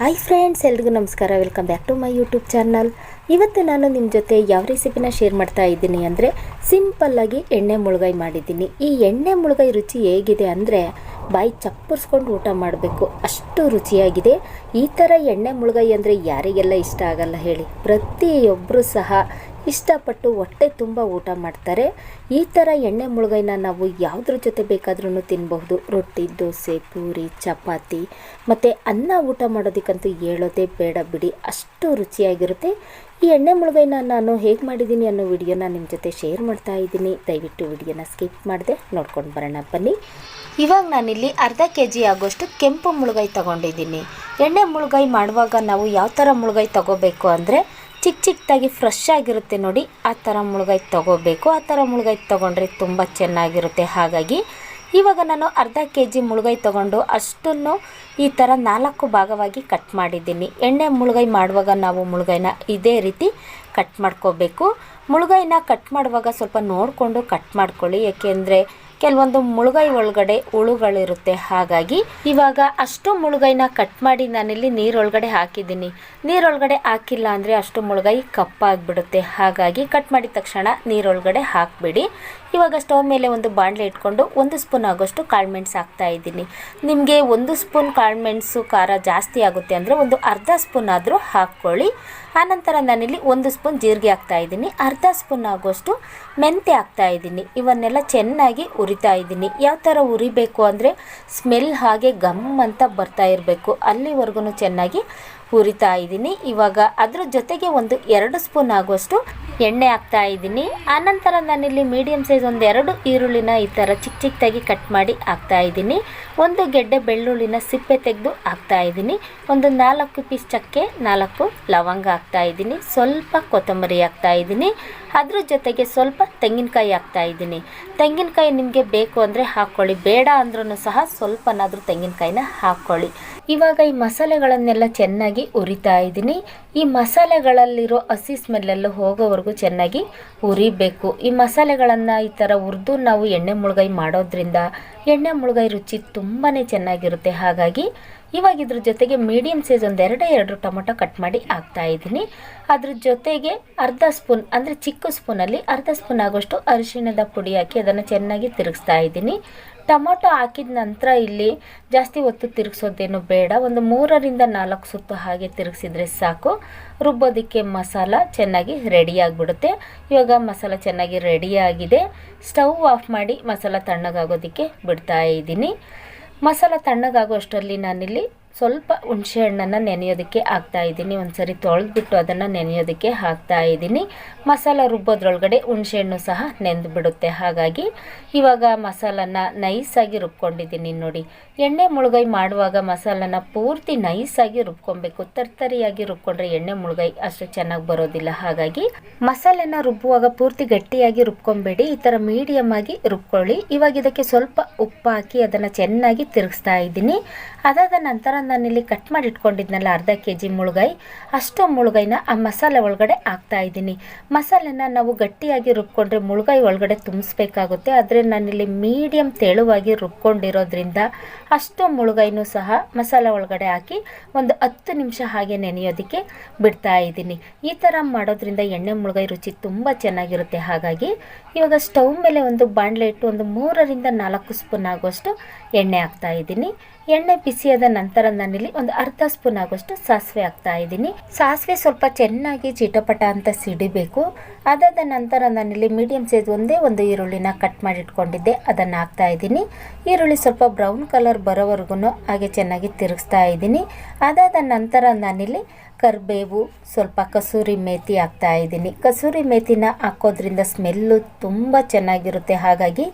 Hi friends ಎಲ್ರಿಗೂ ನಮಸ್ಕಾರ. Welcome back to my YouTube channel ಇವತ್ತು ನಾನು ನಿಮ್ಮ ಜೊತೆ ಯಾವ ರೆಸಿಪಿನ ಶೇರ್ ಮಾಡ್ತಾ ಇದ್ದೀನಿ ಅಂದರೆ ಸಿಂಪಲ್ಲಾಗಿ ಎಣ್ಣೆ ಮುಳುಗಾಯಿ ಮಾಡಿದ್ದೀನಿ. ಈ ಎಣ್ಣೆ ಮುಳುಗಾಯಿ ರುಚಿ ಹೇಗಿದೆ ಅಂದರೆ ಬಾಯಿ ಚಪ್ಪರ್ಸ್ಕೊಂಡು ಊಟ ಮಾಡಬೇಕು. ಅಷ್ಟು ರುಚಿಯಾಗಿದೆ. ಈ ಥರ ಎಣ್ಣೆ ಮುಳುಗಾಯಿ ಅಂದರೆ ಯಾರಿಗೆಲ್ಲ ಇಷ್ಟ ಆಗಲ್ಲ ಹೇಳಿ. ಪ್ರತಿಯೊಬ್ಬರು ಸಹ ಇಷ್ಟಪಟ್ಟು ಹೊಟ್ಟೆ ತುಂಬ ಊಟ ಮಾಡ್ತಾರೆ. ಈ ಥರ ಎಣ್ಣೆ ಮುಳುಗೈನ ನಾವು ಯಾವುದ್ರ ಜೊತೆ ಬೇಕಾದ್ರೂ ತಿನ್ನಬಹುದು ರೊಟ್ಟಿ, ದೋಸೆ, ಪೂರಿ, ಚಪಾತಿ ಮತ್ತು ಅನ್ನ ಊಟ ಮಾಡೋದಕ್ಕಂತೂ ಹೇಳೋದೇ ಬೇಡ ಬಿಡಿ. ಅಷ್ಟು ರುಚಿಯಾಗಿರುತ್ತೆ. ಈ ಎಣ್ಣೆ ಮುಳುಗೈನ ನಾನು ಹೇಗೆ ಮಾಡಿದ್ದೀನಿ ಅನ್ನೋ ವಿಡಿಯೋನ ನಿಮ್ಮ ಜೊತೆ ಶೇರ್ ಮಾಡ್ತಾ ಇದ್ದೀನಿ. ದಯವಿಟ್ಟು ವಿಡಿಯೋನ ಸ್ಕಿಪ್ ಮಾಡಿದೆ ನೋಡ್ಕೊಂಡು ಬರೋಣ. ಬನ್ನಿ. ಇವಾಗ ನಾನಿಲ್ಲಿ ಅರ್ಧ ಕೆ ಜಿ ಆಗೋಷ್ಟು ಕೆಂಪು ಮುಳುಗಾಯಿ ತಗೊಂಡಿದ್ದೀನಿ. ಎಣ್ಣೆ ಮುಳುಗಾಯಿ ಮಾಡುವಾಗ ನಾವು ಯಾವ ಥರ ಮುಳುಗಾಯಿ ತೊಗೋಬೇಕು ಅಂದರೆ ಚಿಕ್ಕ ಚಿಕ್ಕದಾಗಿ ಫ್ರೆಶ್ ಆಗಿರುತ್ತೆ ನೋಡಿ. ಆ ಥರ ಮುಳುಗಾಯಿ ತಗೋಬೇಕು. ಆ ಥರ ಮುಳುಗಾಯಿ ತೊಗೊಂಡ್ರೆ ತುಂಬ ಚೆನ್ನಾಗಿರುತ್ತೆ. ಹಾಗಾಗಿ ಇವಾಗ ನಾನು ಅರ್ಧ ಕೆ ಜಿ ಮುಳುಗಾಯಿ ತೊಗೊಂಡು ಅಷ್ಟನ್ನು ಈ ಥರ ನಾಲ್ಕು ಭಾಗವಾಗಿ ಕಟ್ ಮಾಡಿದ್ದೀನಿ. ಎಣ್ಣೆ ಮುಳುಗಾಯಿ ಮಾಡುವಾಗ ನಾವು ಮುಳುಗಾಯಿನ ಇದೇ ರೀತಿ ಕಟ್ ಮಾಡ್ಕೋಬೇಕು. ಮುಳುಗಾಯಿನ ಕಟ್ ಮಾಡುವಾಗ ಸ್ವಲ್ಪ ನೋಡಿಕೊಂಡು ಕಟ್ ಮಾಡ್ಕೊಳ್ಳಿ. ಏಕೆಂದರೆ ಕೆಲವೊಂದು ಮುಳುಗೈ ಒಳಗಡೆ ಹುಳುಗಳಿರುತ್ತೆ. ಹಾಗಾಗಿ ಇವಾಗ ಅಷ್ಟು ಮುಳುಗೈನ ಕಟ್ ಮಾಡಿ ನಾನಿಲ್ಲಿ ನೀರೊಳಗಡೆ ಹಾಕಿದ್ದೀನಿ. ನೀರೊಳಗಡೆ ಹಾಕಿಲ್ಲ ಅಂದರೆ ಅಷ್ಟು ಮುಳುಗೈ ಕಪ್ಪಾಗಿಬಿಡುತ್ತೆ. ಹಾಗಾಗಿ ಕಟ್ ಮಾಡಿದ ತಕ್ಷಣ ನೀರೊಳಗಡೆ ಹಾಕಿಬಿಡಿ. ಇವಾಗ ಸ್ಟವ್ ಮೇಲೆ ಒಂದು ಬಾಣಲೆ ಇಟ್ಕೊಂಡು ಒಂದು ಸ್ಪೂನ್ ಆಗೋಷ್ಟು ಕಾಳುಮೆಣಸು ಹಾಕ್ತಾ ಇದ್ದೀನಿ. ನಿಮಗೆ ಒಂದು ಸ್ಪೂನ್ ಕಾಳುಮೆಣಸು ಖಾರ ಜಾಸ್ತಿ ಆಗುತ್ತೆ ಅಂದರೆ ಒಂದು ಅರ್ಧ ಸ್ಪೂನ್ ಆದರೂ ಹಾಕ್ಕೊಳ್ಳಿ. ಆನಂತರ ನಾನಿಲ್ಲಿ ಒಂದು ಸ್ಪೂನ್ ಜೀರಿಗೆ ಹಾಕ್ತಾ ಇದ್ದೀನಿ. ಅರ್ಧ ಸ್ಪೂನ್ ಆಗೋಷ್ಟು ಮೆಂತ್ಯ ಹಾಕ್ತಾ ಇದ್ದೀನಿ. ಇವನ್ನೆಲ್ಲ ಚೆನ್ನಾಗಿ ಉರಿತಾ ಇದ್ದೀನಿ. ಯಾವ ಥರ ಉರಿಬೇಕು ಅಂದರೆ ಸ್ಮೆಲ್ ಹಾಗೆ ಗಮ್ ಅಂತ ಬರ್ತಾ ಇರಬೇಕು. ಅಲ್ಲಿವರೆಗೂ ಚೆನ್ನಾಗಿ ಹುರಿತಾ ಇದ್ದೀನಿ. ಇವಾಗ ಅದ್ರ ಜೊತೆಗೆ ಒಂದು ಎರಡು ಸ್ಪೂನ್ ಆಗುವಷ್ಟು ಎಣ್ಣೆ ಹಾಕ್ತಾ ಇದ್ದೀನಿ. ಆನಂತರ ನಾನಿಲ್ಲಿ ಮೀಡಿಯಮ್ ಸೈಜ್ ಒಂದು ಎರಡು ಈರುಳ್ಳಿನ ಈ ಥರ ಚಿಕ್ಕ ಚಿಕ್ಕದಾಗಿ ಕಟ್ ಮಾಡಿ ಹಾಕ್ತಾ ಇದ್ದೀನಿ. ಒಂದು ಗೆಡ್ಡೆ ಬೆಳ್ಳುಳ್ಳಿನ ಸಿಪ್ಪೆ ತೆಗೆದು ಹಾಕ್ತಾ ಇದ್ದೀನಿ. ಒಂದು ನಾಲ್ಕು ಪೀಸ್ ಚಕ್ಕೆ ನಾಲ್ಕು ಲವಂಗ ಹಾಕ್ತಾ ಇದ್ದೀನಿ. ಸ್ವಲ್ಪ ಕೊತ್ತಂಬರಿ ಹಾಕ್ತಾ ಇದ್ದೀನಿ. ಅದ್ರ ಜೊತೆಗೆ ಸ್ವಲ್ಪ ತೆಂಗಿನಕಾಯಿ ಹಾಕ್ತಾ ಇದ್ದೀನಿ. ತೆಂಗಿನಕಾಯಿ ನಿಮಗೆ ಬೇಕು ಅಂದರೆ ಹಾಕ್ಕೊಳ್ಳಿ. ಬೇಡ ಅಂದ್ರೂ ಸಹ ಸ್ವಲ್ಪನಾದರೂ ತೆಂಗಿನಕಾಯಿನ ಹಾಕ್ಕೊಳ್ಳಿ. ಇವಾಗ ಈ ಮಸಾಲೆಗಳನ್ನೆಲ್ಲ ಚೆನ್ನಾಗಿ ಉರಿತಾ ಇದ್ದೀನಿ. ಈ ಮಸಾಲೆಗಳಲ್ಲಿರೋ ಹಸಿ ಸ್ಮೆಲ್ಲೆಲ್ಲ ಹೋಗೋವರೆಗೂ ಚೆನ್ನಾಗಿ ಉರಿಬೇಕು. ಈ ಮಸಾಲೆಗಳನ್ನು ಈ ಥರ ಹುರಿದು ನಾವು ಎಣ್ಣೆ ಮುಳುಗಾಯಿ ಮಾಡೋದ್ರಿಂದ ಎಣ್ಣೆ ಮುಳುಗಾಯಿ ರುಚಿ ತುಂಬಾ ಚೆನ್ನಾಗಿರುತ್ತೆ. ಹಾಗಾಗಿ ಇವಾಗ ಇದ್ರ ಜೊತೆಗೆ ಮೀಡಿಯಮ್ ಸೈಜ್ ಒಂದು ಎರಡೇ, ಎರಡು ಟೊಮೊಟೊ ಕಟ್ ಮಾಡಿ ಹಾಕ್ತಾ ಇದ್ದೀನಿ. ಅದ್ರ ಜೊತೆಗೆ ಅರ್ಧ ಸ್ಪೂನ್ ಅಂದರೆ ಚಿಕ್ಕ ಸ್ಪೂನಲ್ಲಿ ಅರ್ಧ ಸ್ಪೂನ್ ಆಗೋಷ್ಟು ಅರಿಶಿಣದ ಪುಡಿ ಹಾಕಿ ಅದನ್ನು ಚೆನ್ನಾಗಿ ತಿರುಗಿಸ್ತಾ ಇದ್ದೀನಿ. ಟೊಮೊಟೊ ಹಾಕಿದ ನಂತರ ಇಲ್ಲಿ ಜಾಸ್ತಿ ಹೊತ್ತು ತಿರುಗಿಸೋದೇನು ಬೇಡ. ಒಂದು ಮೂರರಿಂದ ನಾಲ್ಕು ಸುತ್ತು ಹಾಗೆ ತಿರುಗಿಸಿದ್ರೆ ಸಾಕು. ರುಬ್ಬೋದಕ್ಕೆ ಮಸಾಲ ಚೆನ್ನಾಗಿ ರೆಡಿಯಾಗಿಬಿಡುತ್ತೆ ಇವಾಗ ಮಸಾಲ ಚೆನ್ನಾಗಿ ರೆಡಿಯಾಗಿದೆ ಸ್ಟವ್ ಆಫ್ ಮಾಡಿ ಮಸಾಲ ತಣ್ಣಗಾಗೋದಕ್ಕೆ ಬಿಡ್ತಾ ಇದ್ದೀನಿ. ಮಸಾಲ ತಣ್ಣಗಾಗೋ ಅಷ್ಟರಲ್ಲಿ ನಾನಿಲ್ಲಿ ಸ್ವಲ್ಪ ಹುಣಸೆ ಹಣ್ಣನ್ನು ನೆನೆಯೋದಕ್ಕೆ ಹಾಕ್ತಾ ಇದ್ದೀನಿ. ಒಂದ್ಸರಿ ತೊಳೆದ್ಬಿಟ್ಟು ಅದನ್ನು ನೆನೆಯೋದಕ್ಕೆ ಹಾಕ್ತಾ ಇದ್ದೀನಿ. ಮಸಾಲ ರುಬ್ಬೋದ್ರೊಳಗಡೆ ಹುಣಸೆ ಹಣ್ಣು ಸಹ ನೆಂದು ಬಿಡುತ್ತೆ. ಹಾಗಾಗಿ ಇವಾಗ ಮಸಾಲನ ನೈಸಾಗಿ ರುಬ್ಕೊಂಡಿದ್ದೀನಿ ನೋಡಿ. ಎಣ್ಣೆ ಮುಳುಗೈ ಮಾಡುವಾಗ ಮಸಾಲನ ಪೂರ್ತಿ ನೈಸಾಗಿ ರುಬ್ಕೊಬೇಕು. ತರ್ತರಿಯಾಗಿ ರುಬ್ಕೊಂಡ್ರೆ ಎಣ್ಣೆ ಮುಳುಗೈ ಅಷ್ಟು ಚೆನ್ನಾಗಿ ಬರೋದಿಲ್ಲ. ಹಾಗಾಗಿ ಮಸಾಲೆನ ರುಬ್ಬುವಾಗ ಪೂರ್ತಿ ಗಟ್ಟಿಯಾಗಿ ರುಬ್ಕೊಂಬೇಡಿ. ಈ ಥರ ಮೀಡಿಯಮ್ ಆಗಿ ರುಬ್ಕೊಳ್ಳಿ. ಇವಾಗ ಇದಕ್ಕೆ ಸ್ವಲ್ಪ ಉಪ್ಪು ಹಾಕಿ ಅದನ್ನು ಚೆನ್ನಾಗಿ ತಿರುಗಿಸ್ತಾ ಇದ್ದೀನಿ. ಅದಾದ ನಂತರ ನಾನಿಲ್ಲಿ ಕಟ್ ಮಾಡಿ ಇಟ್ಕೊಂಡಿದ್ನಲ್ಲ ಅರ್ಧ ಕೆ ಜಿ ಮುಳುಗಾಯಿ ಅಷ್ಟು ಮುಳುಗಾಯಿನ ಆ ಮಸಾಲೆ ಒಳಗಡೆ ಹಾಕ್ತಾ ಇದ್ದೀನಿ. ಮಸಾಲೆನ ನಾವು ಗಟ್ಟಿಯಾಗಿ ರುಬ್ಕೊಂಡ್ರೆ ಮುಳುಗಾಯಿ ಒಳಗಡೆ ತುಂಬಿಸ್ಬೇಕಾಗುತ್ತೆ. ಆದರೆ ನಾನಿಲ್ಲಿ ಮೀಡಿಯಮ್ ತೆಳುವಾಗಿ ರುಬ್ಕೊಂಡಿರೋದ್ರಿಂದ ಅಷ್ಟು ಮುಳುಗೈನೂ ಸಹ ಮಸಾಲೆ ಒಳಗಡೆ ಹಾಕಿ ಒಂದು ಹತ್ತು ನಿಮಿಷ ಹಾಗೆ ನೆನೆಯೋದಕ್ಕೆ ಬಿಡ್ತಾ ಇದ್ದೀನಿ. ಈ ಥರ ಮಾಡೋದ್ರಿಂದ ಎಣ್ಣೆ ಮುಳುಗೈ ರುಚಿ ತುಂಬ ಚೆನ್ನಾಗಿರುತ್ತೆ. ಹಾಗಾಗಿ ಇವಾಗ ಸ್ಟವ್ ಮೇಲೆ ಒಂದು ಬಾಣಲೆ ಇಟ್ಟು ಒಂದು ಮೂರರಿಂದ ನಾಲ್ಕು ಸ್ಪೂನ್ ಆಗುವಷ್ಟು ಎಣ್ಣೆ ಹಾಕ್ತಾ ಇದ್ದೀನಿ. ಎಣ್ಣೆ ಬಿಸಿಯಾದ ನಂತರ ನಾನಿಲ್ಲಿ ಒಂದು ಅರ್ಧ ಸ್ಪೂನ್ ಆಗುವಷ್ಟು ಸಾಸಿವೆ ಹಾಕ್ತಾ ಇದ್ದೀನಿ. ಸಾಸಿವೆ ಸ್ವಲ್ಪ ಚೆನ್ನಾಗಿ ಚಿಟಪಟ ಅಂತ ಸಿಡಿಬೇಕು. ಅದಾದ ನಂತರ ನಾನಿಲ್ಲಿ ಮೀಡಿಯಮ್ ಸೈಜ್ ಒಂದೇ ಒಂದು ಈರುಳ್ಳಿನ ಕಟ್ ಮಾಡಿ ಇಟ್ಕೊಂಡಿದ್ದೆ ಅದನ್ನು ಹಾಕ್ತಾ ಇದ್ದೀನಿ. ಈರುಳ್ಳಿ ಸ್ವಲ್ಪ ಬ್ರೌನ್ ಕಲರ್ ಬರೋವರೆಗೂ ಹಾಗೆ ಚೆನ್ನಾಗಿ ತಿರುಗಿಸ್ತಾ ಇದ್ದೀನಿ. ಅದಾದ ನಂತರ ನಾನಿಲ್ಲಿ ಕರಿಬೇವು, ಸ್ವಲ್ಪ ಕಸೂರಿ ಮೇತಿ ಹಾಕ್ತಾ ಇದ್ದೀನಿ. ಕಸೂರಿ ಮೇಥಿನ ಹಾಕೋದ್ರಿಂದ ಸ್ಮೆಲ್ಲು ತುಂಬ ಚೆನ್ನಾಗಿರುತ್ತೆ. ಹಾಗಾಗಿ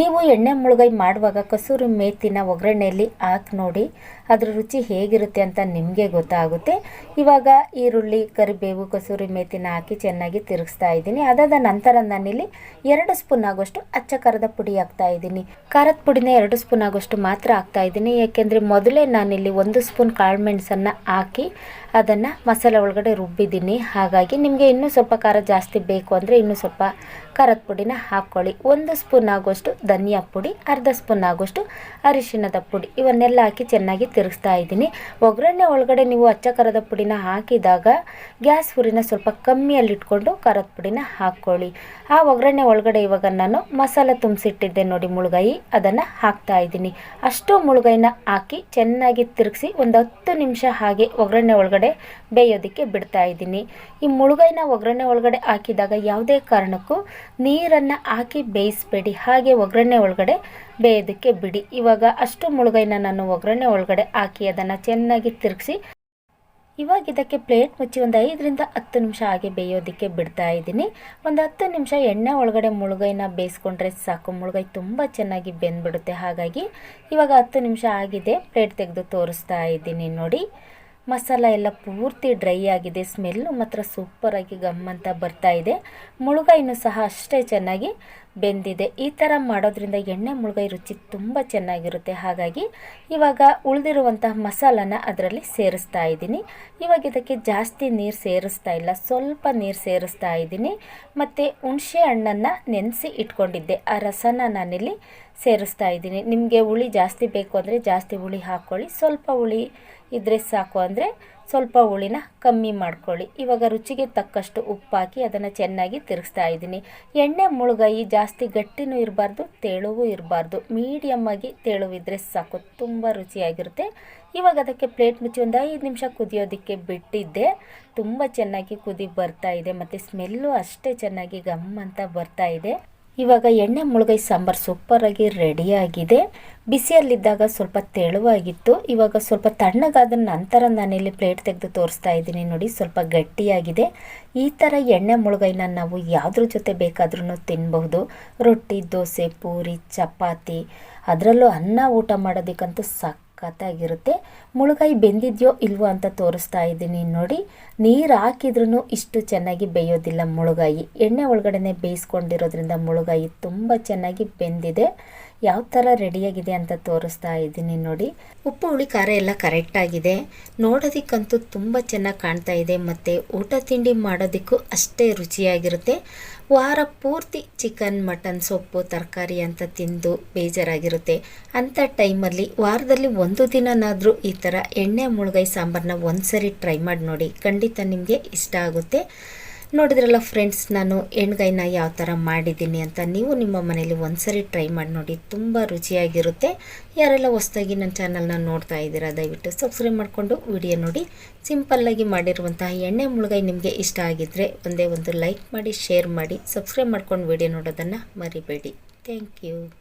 ನೀವು ಎಣ್ಣೆ ಮುಳುಗೈ ಮಾಡುವಾಗ ಕಸೂರಿ ಮೇಥಿನ ಒಗ್ಗರಣೆಯಲ್ಲಿ ಹಾಕಿ ನೋಡಿ, ಅದರ ರುಚಿ ಹೇಗಿರುತ್ತೆ ಅಂತ ನಿಮಗೆ ಗೊತ್ತಾಗುತ್ತೆ. ಇವಾಗ ಈರುಳ್ಳಿ, ಕರಿಬೇವು, ಕಸೂರಿ ಮೇಥಿನ ಹಾಕಿ ಚೆನ್ನಾಗಿ ತಿರುಗಿಸ್ತಾ ಇದ್ದೀನಿ. ಅದಾದ ನಂತರ ನಾನಿಲ್ಲಿ ಎರಡು ಸ್ಪೂನ್ ಆಗೋಷ್ಟು ಅಚ್ಚ ಖಾರದ ಪುಡಿ ಹಾಕ್ತಾ ಇದ್ದೀನಿ. ಖಾರದ ಪುಡಿನ ಎರಡು ಸ್ಪೂನ್ ಆಗೋಷ್ಟು ಮಾತ್ರ ಹಾಕ್ತಾ ಇದ್ದೀನಿ. ಯಾಕೆಂದರೆ ಮೊದಲೇ ನಾನಿಲ್ಲಿ ಒಂದು ಸ್ಪೂನ್ ಕಾಳುಮೆಣಸನ್ನು ಹಾಕಿ ಅದನ್ನು ಮಸಾಲೆ ಒಳಗಡೆ ರುಬ್ಬಿದ್ದೀನಿ. ಹಾಗಾಗಿ ನಿಮಗೆ ಇನ್ನೂ ಸ್ವಲ್ಪ ಖಾರ ಜಾಸ್ತಿ ಬೇಕು ಅಂದರೆ ಇನ್ನೂ ಸ್ವಲ್ಪ ಖಾರದ ಪುಡಿನ ಹಾಕ್ಕೊಳ್ಳಿ. ಒಂದು ಸ್ಪೂನ್ ಆಗೋಷ್ಟು ಧನಿಯಾ ಪುಡಿ, ಅರ್ಧ ಸ್ಪೂನ್ ಆಗೋಷ್ಟು ಅರಿಶಿಣದ ಪುಡಿ. ಇವನ್ನೆಲ್ಲ ಹಾಕಿ ಚೆನ್ನಾಗಿ ತಿರುಗಿಸ್ತಾ ಇದ್ದೀನಿ. ಒಗ್ಗರಣೆ ಒಳಗಡೆ ನೀವು ಅಚ್ಚ ಖಾರದ ಪುಡಿನ ಹಾಕಿದಾಗ ಗ್ಯಾಸ್ ಹುರಿನ ಸ್ವಲ್ಪ ಕಮ್ಮಿಯಲ್ಲಿಟ್ಕೊಂಡು ಖಾರದ ಪುಡಿನ ಹಾಕ್ಕೊಳ್ಳಿ. ಆ ಒಗ್ಗರಣೆ ಒಳಗಡೆ ಇವಾಗ ನಾನು ಮಸಾಲೆ ತುಂಬಿಸಿಟ್ಟಿದ್ದೆ ನೋಡಿ ಮುಳುಗಾಯಿ ಅದನ್ನು ಹಾಕ್ತಾ ಇದ್ದೀನಿ. ಅಷ್ಟು ಮುಳುಗಾಯಿನ ಹಾಕಿ ಚೆನ್ನಾಗಿ ತಿರುಗಿಸಿ ಒಂದು ಹತ್ತು ನಿಮಿಷ ಹಾಗೆ ಒಗ್ಗರಣೆ ಒಳಗಡೆ ಬೇಯೋದಕ್ಕೆ ಬಿಡ್ತಾ ಇದ್ದೀನಿ. ಈ ಮುಳುಗೈನ ಒಗ್ಗರಣೆ ಒಳಗಡೆ ಹಾಕಿದಾಗ ಯಾವುದೇ ಕಾರಣಕ್ಕೂ ನೀರನ್ನು ಹಾಕಿ ಬೇಯಿಸಬೇಡಿ. ಹಾಗೆ ಒಗ್ಗರಣೆ ಒಳಗಡೆ ಬೇಯೋದಕ್ಕೆ ಬಿಡಿ. ಇವಾಗ ಅಷ್ಟು ಮುಳುಗೈನ ನಾನು ಒಗ್ಗರಣೆ ಒಳಗಡೆ ಹಾಕಿ ಅದನ್ನು ಚೆನ್ನಾಗಿ ತಿರುಗಿಸಿ ಇವಾಗ ಇದಕ್ಕೆ ಪ್ಲೇಟ್ ಮುಚ್ಚಿ ಒಂದು ಐದರಿಂದ ಹತ್ತು ನಿಮಿಷ ಹಾಗೆ ಬೇಯೋದಕ್ಕೆ ಬಿಡ್ತಾ ಇದ್ದೀನಿ. ಒಂದು ಹತ್ತು ನಿಮಿಷ ಎಣ್ಣೆ ಒಳಗಡೆ ಮುಳುಗೈನ ಬೇಯಿಸ್ಕೊಂಡ್ರೆ ಸಾಕು. ಮುಳುಗೈ ತುಂಬ ಚೆನ್ನಾಗಿ ಬೆಂದ್ಬಿಡುತ್ತೆ. ಹಾಗಾಗಿ ಇವಾಗ ಹತ್ತು ನಿಮಿಷ ಆಗಿದೆ. ಪ್ಲೇಟ್ ತೆಗೆದು ತೋರಿಸ್ತಾ ಇದ್ದೀನಿ ನೋಡಿ. ಮಸಾಲ ಎಲ್ಲ ಪೂರ್ತಿ ಡ್ರೈ ಆಗಿದೆ ಸ್ಮೆಲ್ಲು ಮಾತ್ರ ಸೂಪರಾಗಿ ಗಮ್ ಅಂತ ಬರ್ತಾ ಇದೆ. ಮುಳುಗಾಯಿನೂ ಸಹ ಅಷ್ಟೇ ಚೆನ್ನಾಗಿ ಬೆಂದಿದೆ. ಈ ಥರ ಮಾಡೋದ್ರಿಂದ ಎಣ್ಣೆ ಮುಳುಗಾಯಿ ರುಚಿ ತುಂಬ ಚೆನ್ನಾಗಿರುತ್ತೆ. ಹಾಗಾಗಿ ಇವಾಗ ಉಳಿದಿರುವಂತಹ ಮಸಾಲನ ಅದರಲ್ಲಿ ಸೇರಿಸ್ತಾ ಇದ್ದೀನಿ. ಇವಾಗ ಇದಕ್ಕೆ ಜಾಸ್ತಿ ನೀರು ಸೇರಿಸ್ತಾ ಇಲ್ಲ. ಸ್ವಲ್ಪ ನೀರು ಸೇರಿಸ್ತಾ ಇದ್ದೀನಿ. ಮತ್ತು ಹುಣಸೆ ಹಣ್ಣನ್ನು ನೆನೆಸಿ ಇಟ್ಕೊಂಡಿದ್ದೆ. ಆ ರಸನ ನಾನಿಲ್ಲಿ ಸೇರಿಸ್ತಾ ಇದ್ದೀನಿ. ನಿಮಗೆ ಹುಳಿ ಜಾಸ್ತಿ ಬೇಕು ಅಂದರೆ ಜಾಸ್ತಿ ಹುಳಿ ಹಾಕ್ಕೊಳ್ಳಿ ಸ್ವಲ್ಪ ಹುಳಿ ಇದ್ದರೆ ಸಾಕು ಅಂದರೆ ಸ್ವಲ್ಪ ಹುಳಿನ ಕಮ್ಮಿ ಮಾಡ್ಕೊಳ್ಳಿ. ಇವಾಗ ರುಚಿಗೆ ತಕ್ಕಷ್ಟು ಉಪ್ಪು ಹಾಕಿ ಅದನ್ನು ಚೆನ್ನಾಗಿ ತಿರುಗಿಸ್ತಾ ಇದ್ದೀನಿ. ಎಣ್ಣೆ ಮುಳುಗಾಯಿ ಜಾಸ್ತಿ ಗಟ್ಟಿನೂ ಇರಬಾರ್ದು, ತೆಳುವೂ ಇರಬಾರ್ದು. ಮೀಡಿಯಮ್ಮಾಗಿ ತೆಳುವಿದ್ರೆ ಸಾಕು, ತುಂಬ ರುಚಿಯಾಗಿರುತ್ತೆ. ಇವಾಗ ಅದಕ್ಕೆ ಪ್ಲೇಟ್ ಮುಚ್ಚಿ ಒಂದು ಐದು ನಿಮಿಷ ಕುದಿಯೋದಕ್ಕೆ ಬಿಟ್ಟಿದ್ದೆ. ತುಂಬ ಚೆನ್ನಾಗಿ ಕುದಿ ಬರ್ತಾ ಇದೆ, ಮತ್ತು ಸ್ಮೆಲ್ಲು ಅಷ್ಟೇ ಚೆನ್ನಾಗಿ ಗಮ್ ಅಂತ ಬರ್ತಾ ಇದೆ. ಇವಾಗ ಎಣ್ಣೆ ಮುಳುಗೈ ಸಾಂಬಾರು ಸೂಪರಾಗಿ ರೆಡಿಯಾಗಿದೆ ಬಿಸಿಯಲ್ಲಿದ್ದಾಗ ಸ್ವಲ್ಪ ತೆಳುವಾಗಿತ್ತು. ಇವಾಗ ಸ್ವಲ್ಪ ತಣ್ಣಗಾದ ನಂತರ ನಾನಿಲ್ಲಿ ಪ್ಲೇಟ್ ತೆಗೆದು ತೋರಿಸ್ತಾ ಇದ್ದೀನಿ ನೋಡಿ, ಸ್ವಲ್ಪ ಗಟ್ಟಿಯಾಗಿದೆ. ಈ ಥರ ಎಣ್ಣೆ ಮುಳುಗೈನ ನಾವು ಯಾವುದ್ರ ಜೊತೆ ಬೇಕಾದ್ರೂ ತಿನ್ನಬಹುದು ರೊಟ್ಟಿ, ದೋಸೆ, ಪೂರಿ, ಚಪಾತಿ. ಅದರಲ್ಲೂ ಅನ್ನ ಊಟ ಮಾಡೋದಕ್ಕಂತೂ ಸಾಕು ಸಖತ್ತಾಗಿರುತ್ತೆ ಮುಳುಗಾಯಿ ಬೆಂದಿದೆಯೋ ಇಲ್ವೋ ಅಂತ ತೋರಿಸ್ತಾ ಇದ್ದೀನಿ ನೋಡಿ. ನೀರು ಹಾಕಿದ್ರೂ ಇಷ್ಟು ಚೆನ್ನಾಗಿ ಬೇಯೋದಿಲ್ಲ ಮುಳುಗಾಯಿ. ಎಣ್ಣೆ ಒಳಗಡೆ ಬೇಯಿಸ್ಕೊಂಡಿರೋದ್ರಿಂದ ಮುಳುಗಾಯಿ ತುಂಬ ಚೆನ್ನಾಗಿ ಬೆಂದಿದೆ. ಯಾವ ಥರ ರೆಡಿಯಾಗಿದೆ ಅಂತ ತೋರಿಸ್ತಾ ಇದ್ದೀನಿ ನೋಡಿ. ಉಪ್ಪು, ಹುಳಿ, ಖಾರ ಎಲ್ಲ ಕರೆಕ್ಟಾಗಿದೆ ನೋಡೋದಕ್ಕಂತೂ ತುಂಬ ಚೆನ್ನಾಗಿ ಕಾಣ್ತಾ ಇದೆ ಮತ್ತು ಊಟ ತಿಂಡಿ ಮಾಡೋದಕ್ಕೂ ಅಷ್ಟೇ ರುಚಿಯಾಗಿರುತ್ತೆ. ವಾರ ಪೂರ್ತಿ ಚಿಕನ್ ಮಟನ್ ಸೊಪ್ಪು, ತರಕಾರಿ ಅಂತ ತಿಂದು ಬೇಜಾರಾಗಿರುತ್ತೆ. ಅಂಥ ಟೈಮಲ್ಲಿ ವಾರದಲ್ಲಿ ಒಂದು ದಿನನಾದರೂ ಈ ಥರ ಎಣ್ಣೆ, ಮುಳುಗೈ ಸಾಂಬಾರನ್ನ ಒಂದು ಸರಿ ಟ್ರೈ ಮಾಡಿ ನೋಡಿ. ಖಂಡಿತ ನಿಮಗೆ ಇಷ್ಟ ಆಗುತ್ತೆ. ನೋಡಿದ್ರಲ್ಲ ಫ್ರೆಂಡ್ಸ್ ನಾನು ಎಣ್ಗಾಯಿನ ಯಾವ ಥರ ಮಾಡಿದ್ದೀನಿ ಅಂತ ನೀವು ನಿಮ್ಮ ಮನೇಲಿ ಒಂದ್ಸರಿ ಟ್ರೈ ಮಾಡಿ ನೋಡಿ, ತುಂಬ ರುಚಿಯಾಗಿರುತ್ತೆ. ಯಾರೆಲ್ಲ ಹೊಸ್ದಾಗಿ ನನ್ನ ಚಾನಲ್ನ ನೋಡ್ತಾ ಇದ್ದೀರಾ, ದಯವಿಟ್ಟು ಸಬ್ಸ್ಕ್ರೈಬ್ ಮಾಡಿಕೊಂಡು ವಿಡಿಯೋ ನೋಡಿ. ಸಿಂಪಲ್ಲಾಗಿ ಮಾಡಿರುವಂತಹ ಎಣ್ಣೆ ಮುಳುಗಾಯಿ ನಿಮಗೆ ಇಷ್ಟ ಆಗಿದ್ದರೆ ಒಂದೇ ಒಂದು ಲೈಕ್ ಮಾಡಿ ಶೇರ್ ಮಾಡಿ ಸಬ್ಸ್ಕ್ರೈಬ್ ಮಾಡ್ಕೊಂಡು ವಿಡಿಯೋ ನೋಡೋದನ್ನು ಮರಿಬೇಡಿ. Thank you